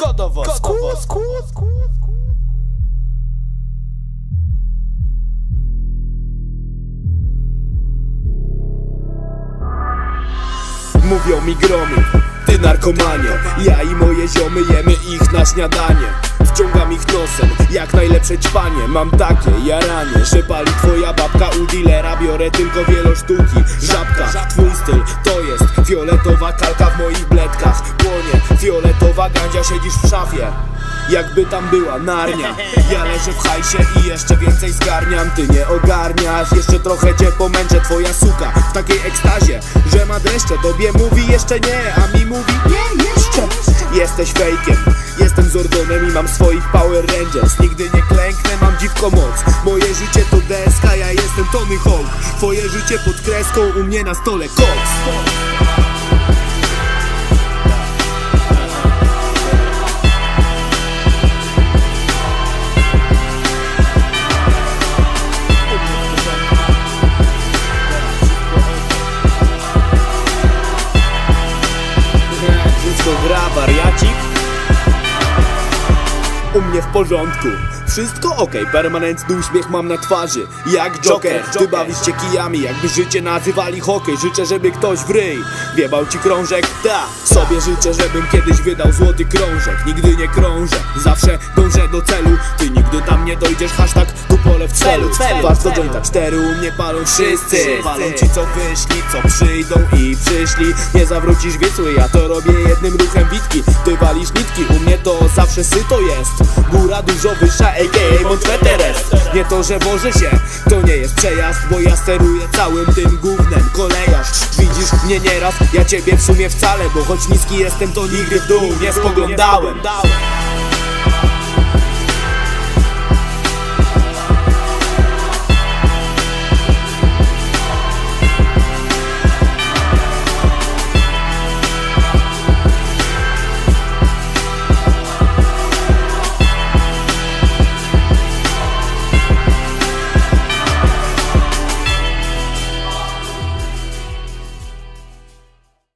Kodowo, Kodowo. Mówią mi gromy, ty narkomanie. Ja i moje ziomy jemy ich na śniadanie. Wciągam ich nosem, jak najlepsze ćpanie. Mam takie jaranie, że pali twoja babka U dealera. Biorę tylko wielosztuki Żabka, twój styl to jest. Fioletowa kalka w moich bledkach Płonie, gandzia siedzisz w szafie. Jakby tam była narnia. Ja leżę w hajsie i jeszcze więcej zgarniam. Ty nie ogarniasz, jeszcze trochę cię pomęczę Twoja suka w takiej ekstazie Że ma dreszcze, tobie mówi jeszcze nie A mi mówi nie jeszcze. Jesteś fejkiem, jestem Zordonem i mam swoich Power Rangers. Nigdy nie klęknę, mam dziwko moc. Moje życie to deska, ja jestem Tony Hawk. Twoje życie pod kreską, u mnie na stole koks Wszystko gra, wariacik. U mnie w porządku wszystko okej, permanentny uśmiech mam na twarzy Jak Joker, ty bawisz się kijami Jakby życie nazywali hokej. Życzę, żeby ktoś w ryj Wiebał ci krążek, ta Sobie życzę, żebym kiedyś wydał złoty krążek. Nigdy nie krążę, zawsze dążę do celu. Ty nigdy tam nie dojdziesz, hashtag tu pole w celu. Warto jointa cztery, u mnie palą wszyscy. Palą ci co wyszli, co przyjdą i przyszli. Nie zawrócisz Wisły, ja to robię jednym ruchem bitki Ty walisz nitki, u mnie to zawsze syto jest. Góra dużo wyższa, a.k.a. Montveterest Nie to, że wożę się, to nie jest przejazd Bo ja steruję całym tym gównem. Kolejarz, widzisz mnie nieraz, ja ciebie w sumie wcale Bo choć niski jestem, to nigdy w dół nie spoglądałem